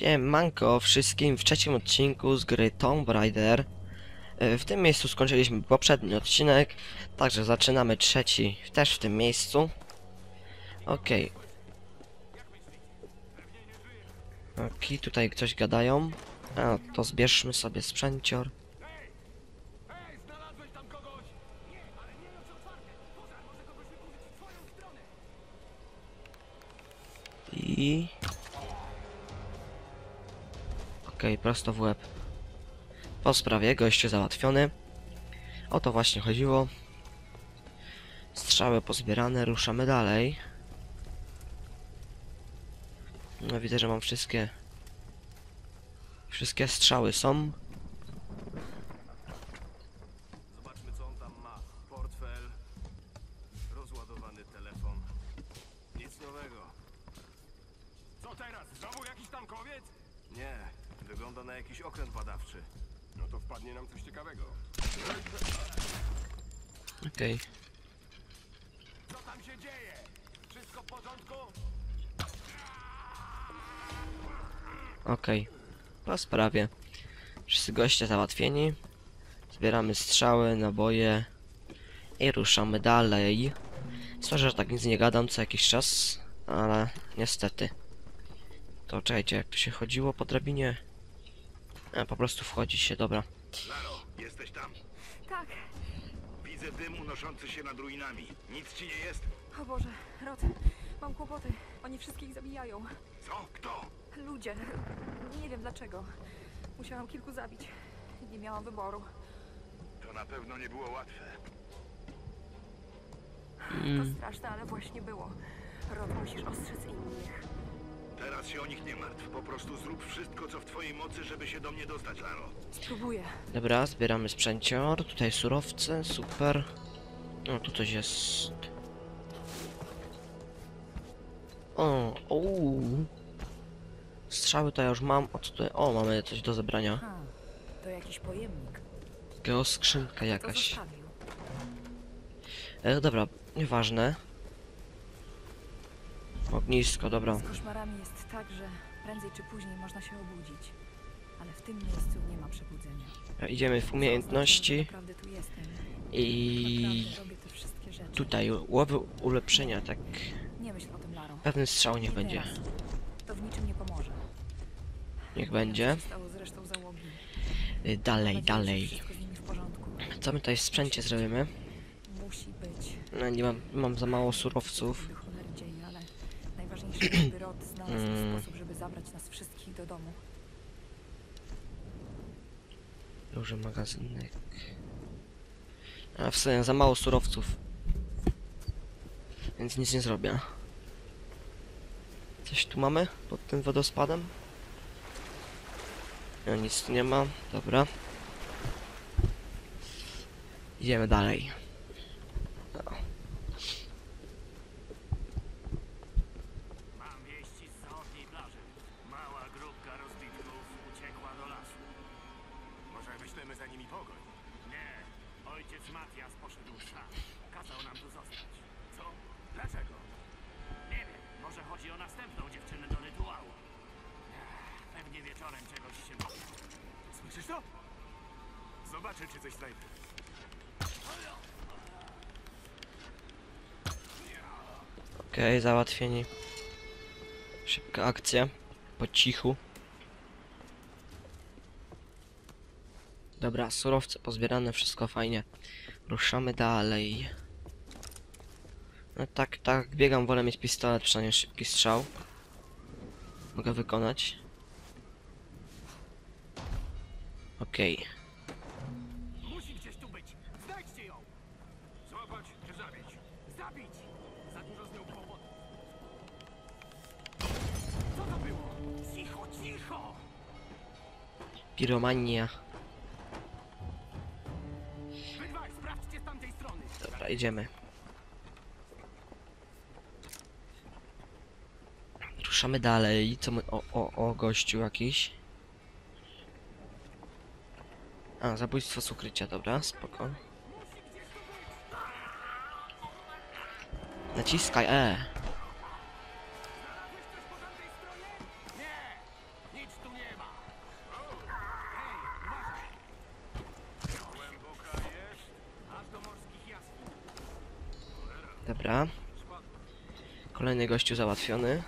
Siemanko wszystkim w trzecim odcinku z gry Tomb Raider. E, W tym miejscu skończyliśmy poprzedni odcinek, także zaczynamy trzeci też w tym miejscu. Okej. Okej, tutaj coś gadają. A, to zbierzmy sobie sprzęcior. I... Okej, prosto w łeb. Po sprawie, gościu załatwiony. O to właśnie chodziło. Strzały pozbierane, ruszamy dalej. No widzę, że mam wszystkie... Wszystkie strzały są. Zobaczmy co on tam ma. Portfel, rozładowany telefon. Nic nowego. Co teraz? Znowu jakiś tankowiec? Nie, wygląda na jakiś okręt badawczy. No to wpadnie nam coś ciekawego. Okej. Co tam się dzieje? Wszystko w porządku? Okej. Po sprawie. Wszyscy goście załatwieni. Zbieramy strzały, naboje. I ruszamy dalej. Sorry, że tak nic nie gadam co jakiś czas, ale niestety. To czekajcie, jak tu się chodziło po drabinie? A, po prostu wchodzi się, dobra. Laro, jesteś tam. Tak, Widzę dym unoszący się nad ruinami. Nic ci nie jest? o Boże, Rod, mam kłopoty. Oni wszystkich zabijają. Co? Kto? Ludzie, nie wiem dlaczego. Musiałam kilku zabić. Nie miałam wyboru. To na pewno nie było łatwe. To straszne, ale właśnie było. Rod, musisz ostrzec innych. Teraz się o nich nie martw. Po prostu zrób wszystko, co w twojej mocy, żeby się do mnie dostać, Laro. Spróbuję. Dobra, zbieramy sprzęcior. Tutaj surowce, super. No, tu coś jest. O, ouu. Strzały to ja już mam. O, co tutaj? O, mamy coś do zebrania. Ha, to jakiś pojemnik. Geoskrzynka To jakaś. zostawił. E, dobra, nieważne. Ognisko, dobra. Z koszmarami jest tak, że prędzej czy później można się obudzić. Ale w tym miejscu nie ma przebudzenia. E, Idziemy w umiejętności i tutaj łowy ulepszenia, tak. Nie myśl o tym, Laro. Pewny strzał niech Nie będzie. To w niczym nie pomoże. Niech Nie będzie. Y, Dalej, dalej. Co my tutaj w sprzęcie zrobimy? No nie mam, mam za mało surowców. Do cholery dzieje, ale najważniejsze, żeby Rod znalazł Mm. sposób, żeby zabrać nas wszystkich do domu. Duży magazynek. A w sumie za mało surowców. Więc nic nie zrobię. Coś tu mamy pod tym wodospadem? No nic tu nie ma, dobra. Idziemy dalej. Coś znajdę. Okej, załatwieni. Szybka akcja. Po cichu. Dobra, surowce pozbierane, wszystko fajnie. Ruszamy dalej. No tak, tak, biegam, wolę mieć pistolet, przynajmniej szybki strzał. Mogę wykonać. Okej. Musi Piromania. Dobra, idziemy. Ruszamy dalej. Co my... O, o, o, gościu jakiś. A, zabójstwo z ukrycia, dobra, spoko. Naciskaj E. Kolejny gościu załatwiony.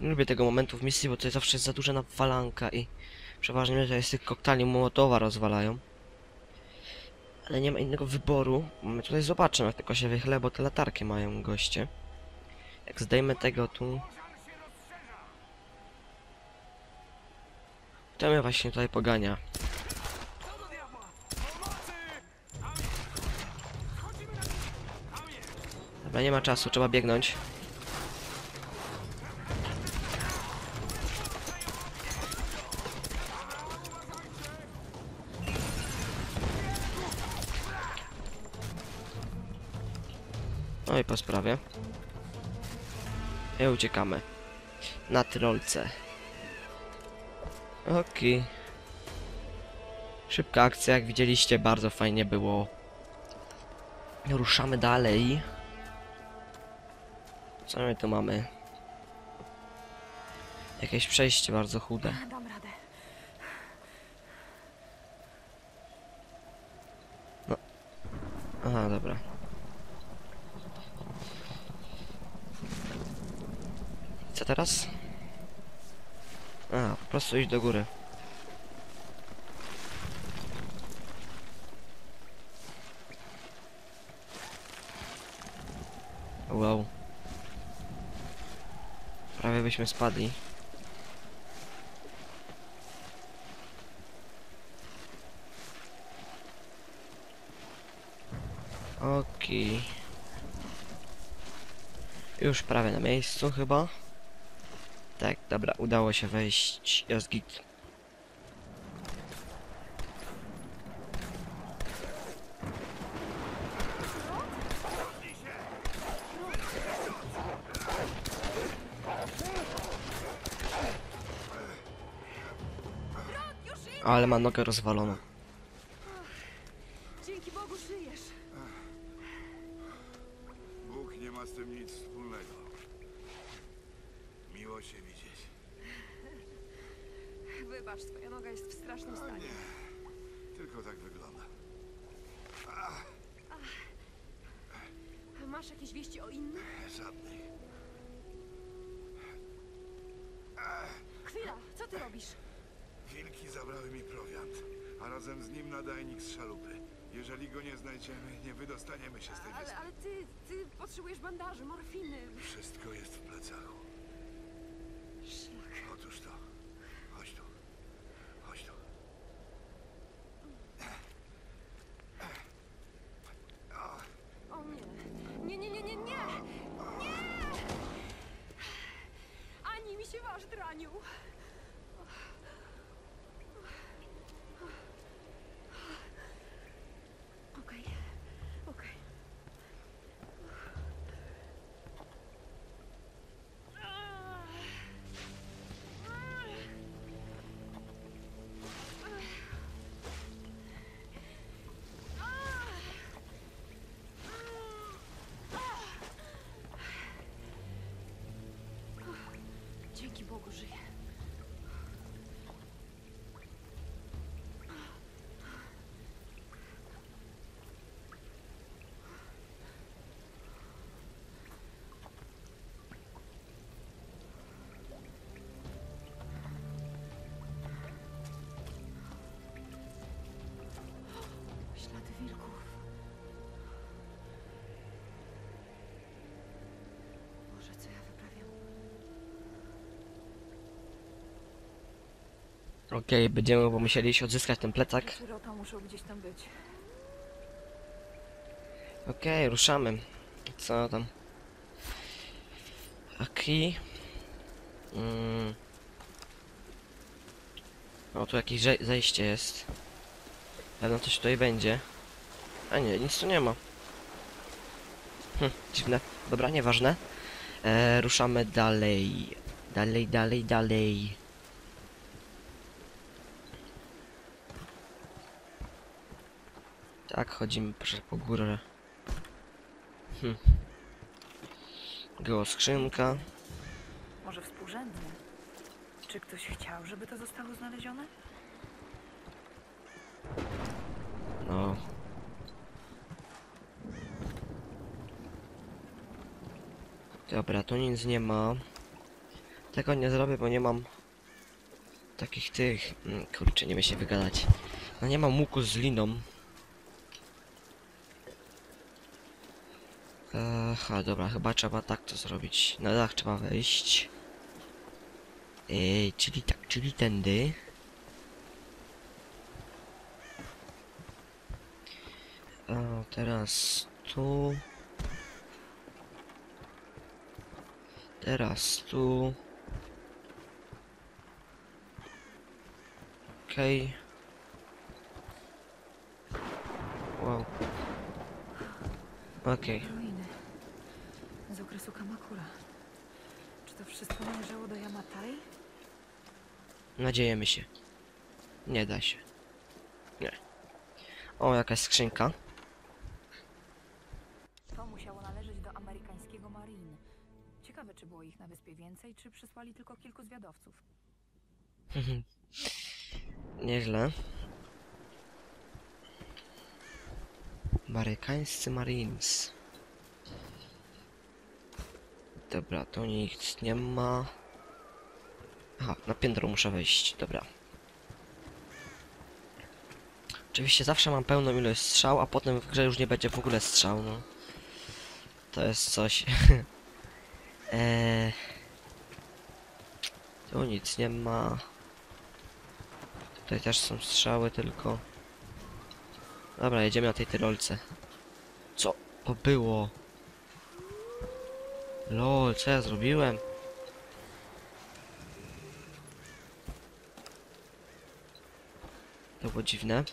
Nie lubię tego momentu w misji, bo to zawsze jest za duża nawalanka i przeważnie to jest tych koktajli Mołotowa rozwalają. Ale nie ma innego wyboru. My tutaj zobaczymy, jak tylko się wychylę, bo te latarki mają goście. Jak zdejmę tego tu... To mnie właśnie tutaj pogania. Dobra, nie ma czasu, trzeba biegnąć. No i po sprawie. I uciekamy. Na trolce. Okej. Szybka akcja, jak widzieliście, bardzo fajnie było. Ruszamy dalej. Co my tu mamy? Jakieś przejście bardzo chude. Dam radę. Aha, dobra. Co teraz? A, po prostu iść do góry. Wow. Byśmy spadli. Okej. Już prawie na miejscu chyba. Tak, dobra, udało się wejść. Jest git. Ale ma nogę rozwaloną. Dzięki Bogu żyjesz. Bóg nie ma z tym nic wspólnego. Miło się widzieć. Wybacz, twoja noga jest w strasznym stanie. Tylko tak wygląda. Masz jakieś wieści o innych? Żadnej. Chwila, co ty robisz? Wilki zabrały mi prowiant, a razem z nim nadajnik z szalupy. Jeżeli go nie znajdziemy, nie wydostaniemy się z tej wyspy. Ale, ale ty, ty potrzebujesz bandaży, morfiny. Wszystko jest w plecaku. Dzięki Bogu żyję. Okej, będziemy bo musieli się odzyskać ten plecak. Sierota muszą gdzieś tam być. Okej, ruszamy. Co tam? Okej. Mm. O, tu jakieś zej- zejście jest. Pewno coś tutaj będzie. A nie, nic tu nie ma. Hm, dziwne. Dobra, nieważne. E, ruszamy dalej. Dalej, dalej, dalej. Tak, chodzimy proszę po górę. Hm. Geoskrzynka. Może współrzędnie? Czy ktoś chciał, żeby to zostało znalezione? No. Dobra, tu nic nie ma. Tego nie zrobię, bo nie mam takich tych. Mm, Kurczę, nie wiem się wygadać. No nie mam łuku z liną. Aha, dobra, chyba trzeba tak to zrobić. Na dach trzeba wejść. Ej, czyli tak, czyli tędy. A teraz tu. Teraz tu. Okej. Wow. Okej. Ruiny. Okresu Kamakura. Czy to wszystko należało do Yamatai? Nadziejemy się. Nie da się. Nie. O, jakaś skrzynka. To musiało należeć do amerykańskiego Marine. Ciekawe, czy było ich na wyspie więcej, czy przysłali tylko kilku zwiadowców. Nieźle. Amerykańscy Marines. Dobra, tu nic nie ma. Aha, na piętro muszę wejść, dobra. Oczywiście zawsze mam pełną ilość strzał, a potem w grze już nie będzie w ogóle strzał, no. To jest coś. eee... Tu nic nie ma. Tutaj też są strzały tylko. Dobra, jedziemy na tej tyrolce. Co to było? Lol, co ja zrobiłem? To było dziwne.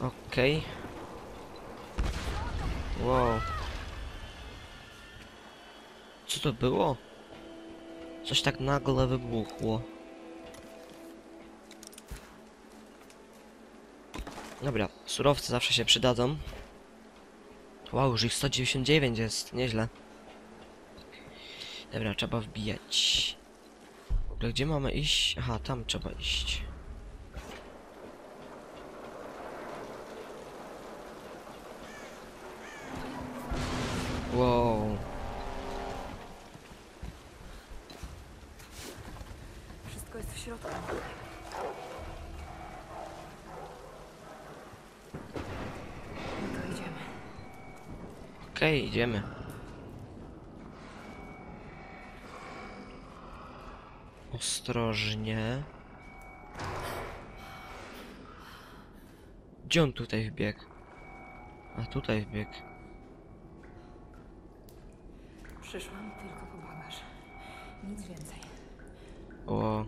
Okej. Wow. Co to było? Coś tak nagle wybuchło. Dobra, surowce zawsze się przydadzą. Wow, już ich 199 jest, nieźle. Dobra, trzeba wbijać. Ogóle gdzie mamy iść? Aha, tam trzeba iść. Wow. Wszystko jest w środku. No to idziemy. Okej, idziemy. Ostrożnie. Gdzie on tutaj wbiegł? A tutaj wbiegł. Przyszłam tylko po bagaż. Nic więcej. O.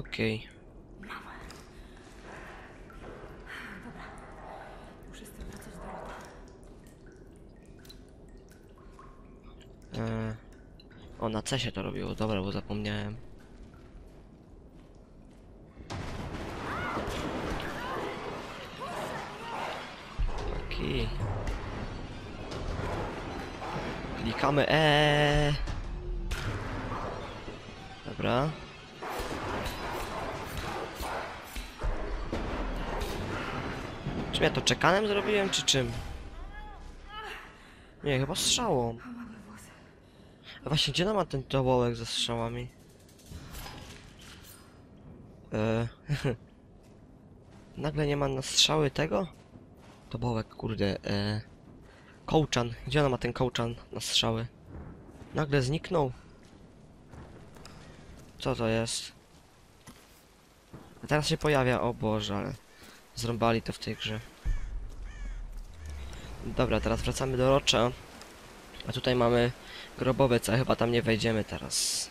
Okej. Muszę z tym. E, O, na C się to robiło. Dobra, bo zapomniałem. Taki. Klikamy E. Dobra. Czym ja to czekanem zrobiłem, czy czym? Nie, chyba strzałą. A właśnie, gdzie ma ten tobołek ze strzałami? Eee, Nagle nie ma na strzały tego? Tobołek, kurde. Eee, kołczan. Gdzie ona ma ten kołczan na strzały? Nagle zniknął. Co to jest? A teraz się pojawia. O Boże, ale zrąbali to w tej grze. Dobra, teraz wracamy do Rocza. A tutaj mamy grobowiec, a chyba tam nie wejdziemy teraz.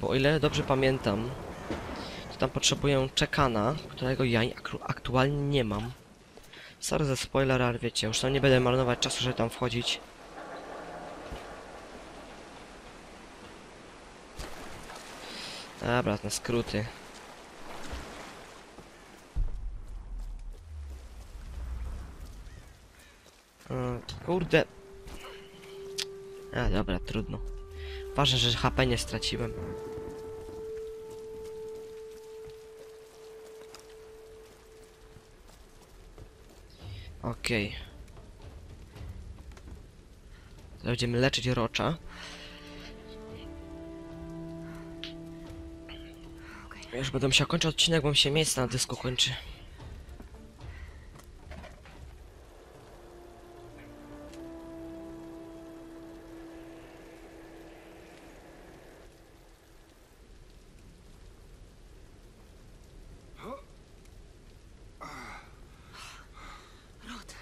Bo o ile dobrze pamiętam, to tam potrzebuję czekana, którego ja aktu- aktualnie nie mam. Sorry za spoiler, ale wiecie, już tam nie będę marnować czasu, żeby tam wchodzić. Dobra, na skróty. Mm, Kurde. A, dobra, trudno. Ważne, że HP nie straciłem. Okej. Teraz Będziemy leczyć rocza. Już będę musiał kończyć odcinek, bo mi się miejsce na dysku kończy. Rod.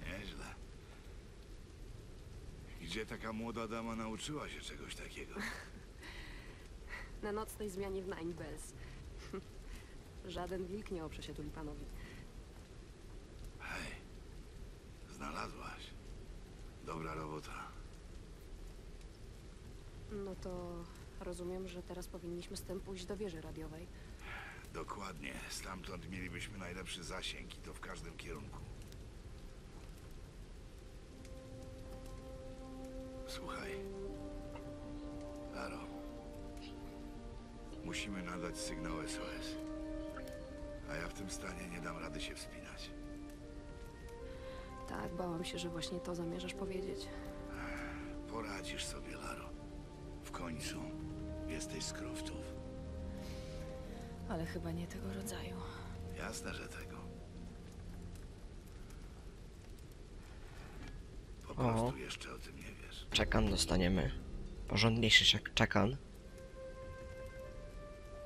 Nieźle. Gdzie taka młoda dama nauczyła się czegoś takiego? Na nocnej zmianie w Nine Bells. Żaden wilk nie oprze się tulipanowi. Hej, znalazłaś. Dobra robota. No to rozumiem, że teraz powinniśmy z tym pójść do wieży radiowej. Dokładnie. Stamtąd mielibyśmy najlepszy zasięg i to w każdym kierunku. Słuchaj. Laro. Musimy nadać sygnał SOS. A ja w tym stanie nie dam rady się wspinać. Tak, bałam się, że właśnie to zamierzasz powiedzieć. Poradzisz sobie, Laro. W końcu jesteś z Croftów. Ale chyba nie tego rodzaju. Jasne, że tego. Po O. prostu jeszcze o tym nie wiesz. Czekan dostaniemy. Porządniejszy czek czekan.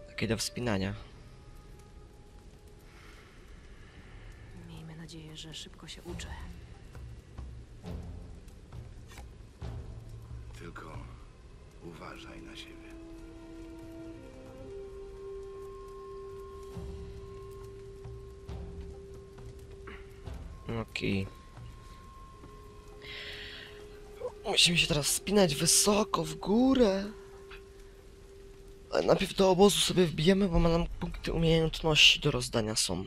Taki do wspinania. Miejmy nadzieję, że szybko się uczę. Tylko uważaj na siebie. Okej. Musimy się teraz wspinać wysoko w górę. Ale najpierw do obozu sobie wbijemy, bo ma nam punkty umiejętności do rozdania są.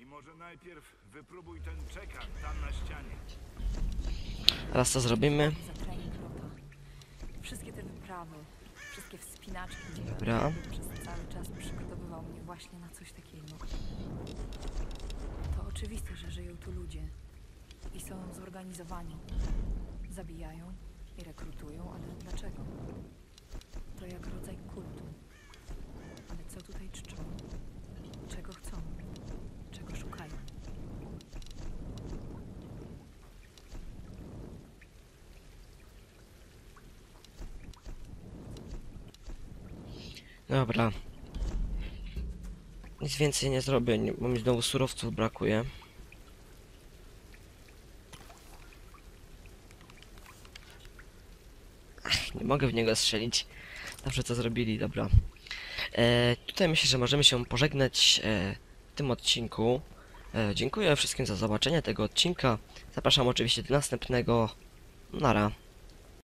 I może najpierw wypróbuj ten czekan tam na ścianie. Raz to zrobimy. Wszystkie te wyprawy, wszystkie wspinaczki, gdzie Dobra. przez cały czas przygotowywał mnie właśnie na coś takiego. To oczywiste, że żyją tu ludzie i są zorganizowani. Zabijają i rekrutują, ale dlaczego? To jak rodzaj kultu. Ale co tutaj czczą? Czego chcą? Czego szukają? Dobra. Nic więcej nie zrobię, bo mi znowu surowców brakuje. Ach, nie mogę w niego strzelić. Dobrze to zrobili, dobra. E, tutaj myślę, że możemy się pożegnać e, w tym odcinku. E, dziękuję wszystkim za zobaczenie tego odcinka. Zapraszam oczywiście do następnego. Nara.